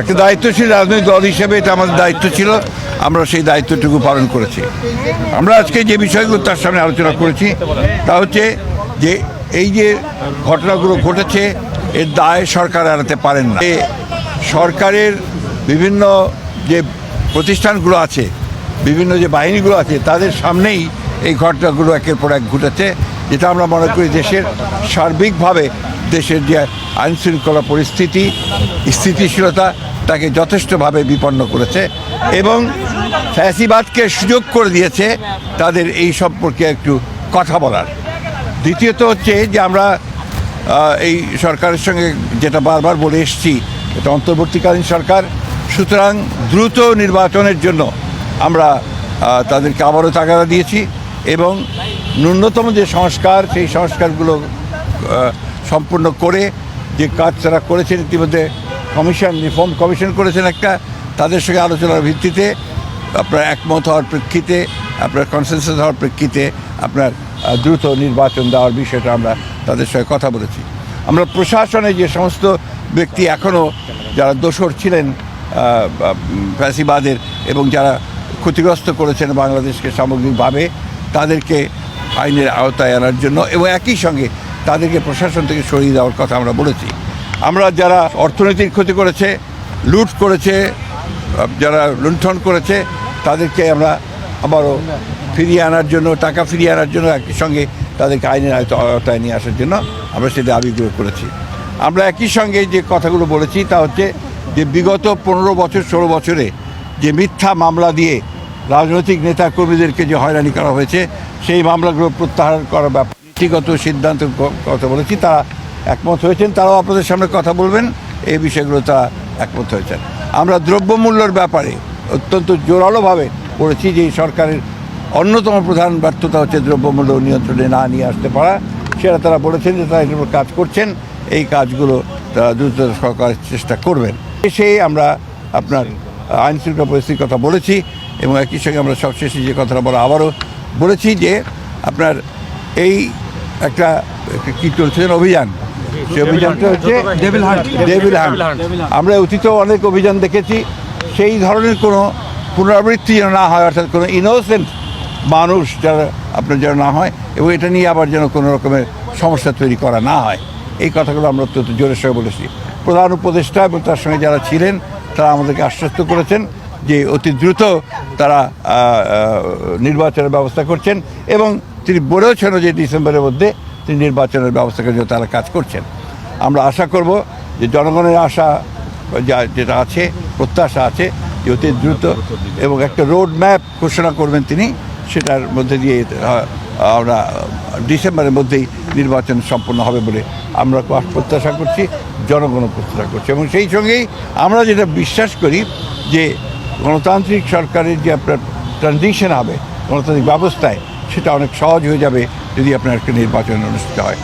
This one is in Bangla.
একটা দায়িত্বশীল রাজনৈতিক দল হিসেবে এটা আমাদের দায়িত্ব ছিল। আমরা সেই দায়িত্বটুকু পালন করেছি। আমরা আজকে যে বিষয়গুলো তার সামনে আলোচনা করেছি, তা হচ্ছে যে এই যে ঘটনাগুলো ঘটেছে, এর দায় সরকার এড়াতে পারেন না। সরকারের বিভিন্ন যে প্রতিষ্ঠানগুলো আছে, বিভিন্ন যে বাহিনীগুলো আছে, তাদের সামনেই এই ঘটনাগুলো একের পর এক ঘটেছে, যেটা আমরা মনে করি দেশের সার্বিকভাবে দেশের যে আইন শৃঙ্খলা পরিস্থিতি, স্থিতিশীলতা, তাকে যথেষ্টভাবে বিপন্ন করেছে এবং ফ্যাসিবাদকে সুযোগ করে দিয়েছে তাদের এই সম্পর্কে একটু কথা বলার। দ্বিতীয়ত হচ্ছে যে আমরা এই সরকারের সঙ্গে যেটা বারবার বলে এসছি, এটা অন্তর্বর্তীকালীন সরকার, সুতরাং দ্রুত নির্বাচনের জন্য আমরা তাদেরকে আবারও তাগাদা দিয়েছি এবং ন্যূনতম যে সংস্কার, সেই সংস্কারগুলো সম্পূর্ণ করে যে কাজ তারা করেছেন, ইতিমধ্যে কমিশন, রিফর্ম কমিশন করেছেন একটা, তাদের সঙ্গে আলোচনার ভিত্তিতে আপনার একমত হওয়ার প্রেক্ষিতে, আপনার কনসেনসাস হওয়ার প্রেক্ষিতে আপনার দ্রুত নির্বাচন দেওয়ার বিষয়টা আমরা তাদের সঙ্গে কথা বলেছি। আমরা প্রশাসনে যে সমস্ত ব্যক্তি এখনও যারা দোষর ছিলেন ফ্যাসিবাদের এবং যারা ক্ষতিগ্রস্ত করেছেন বাংলাদেশকে সামগ্রিকভাবে, তাদেরকে আইনের আওতায় আনার জন্য এবং একই সঙ্গে তাদেরকে প্রশাসন থেকে সরিয়ে দেওয়ার কথা আমরা বলেছি। আমরা যারা অর্থনৈতিক ক্ষতি করেছে, লুট করেছে, যারা লুণ্ঠন করেছে, তাদেরকে আমরা আবারও ফিরিয়ে আনার জন্য, টাকা ফিরিয়ে আনার জন্য একই সঙ্গে তাদেরকে আইনের আওতায় নিয়ে আসার জন্য আমরা সে দাবিগুলো করেছি। আমরা একই সঙ্গে যে কথাগুলো বলেছি তা হচ্ছে যে বিগত পনেরো বছর, ষোলো বছরে যে মিথ্যা মামলা দিয়ে রাজনৈতিক নেতা কর্মীদেরকে যে হয়রানি করা হয়েছে, সেই মামলাগুলো প্রত্যাহার করার ব্যাপার নীতিগত সিদ্ধান্ত কথা বলেছি, তারা একমত হয়েছেন, তারাও আপনাদের সামনে কথা বলবেন, এই বিষয়গুলো তারা একমত হয়েছেন। আমরা দ্রব্যমূল্যের ব্যাপারে অত্যন্ত জোরালোভাবে বলেছি যে সরকারের অন্যতম প্রধান ব্যর্থতা হচ্ছে দ্রব্যমূল্য নিয়ন্ত্রণে না নিয়ে আসতে পারা। সেটা তারা বলেছেন যে তারা এটার কাজ করছেন, এই কাজগুলো তারা দ্রুত সরকার চেষ্টা করবেন। সেই আমরা আপনার আইন শৃঙ্খলা পরিস্থিতির কথা বলেছি এবং একই সঙ্গে আমরা সবশেষে যে কথাটা বলা আবারও বলেছি যে আপনার এই একটা কি চলছে অভিযান। সেই অভিযানটা হচ্ছে ডেভিল হান্ট ডেভিল হান্ট আমরা অতীতেও অনেক অভিযান দেখেছি। সেই ধরনের কোনো পুনরাবৃত্তি যেন না হয়, অর্থাৎ কোনো ইনোসেন্ট মানুষ যারা আপনার যেন না হয়, এবং এটা নিয়ে আবার যেন কোনো রকমের সমস্যা তৈরি করা না হয়। এই কথাগুলো আমরা অত্যন্ত জোরের সঙ্গে বলেছি। প্রধান উপদেষ্টা এবং তার সঙ্গে যারা ছিলেন, তারা আমাদেরকে আশ্বস্ত করেছেন যে অতি দ্রুত তারা নির্বাচনের ব্যবস্থা করছেন এবং তিনি বলেওছেন যে ডিসেম্বরের মধ্যে তিনি নির্বাচনের ব্যবস্থা করার জন্য তারা কাজ করছেন। আমরা আশা করব যে জনগণের আশা যা, যেটা আছে, প্রত্যাশা আছে, যে অতি দ্রুত এবং একটা রোড ম্যাপ ঘোষণা করবেন তিনি, সেটার মধ্যে দিয়ে আমরা ডিসেম্বরের মধ্যেই নির্বাচন সম্পন্ন হবে বলে আমরা প্রত্যাশা করছি, জনগণও প্রত্যাশা করছি। এবং সেই সঙ্গেই আমরা যেটা বিশ্বাস করি যে গণতান্ত্রিক সরকারের যে আপনার ট্রানজিশন হবে, গণতান্ত্রিক ব্যবস্থায় সেটা অনেক সহজ হয়ে যাবে যদি আপনার একটা নির্বাচন অনুষ্ঠিত হয়।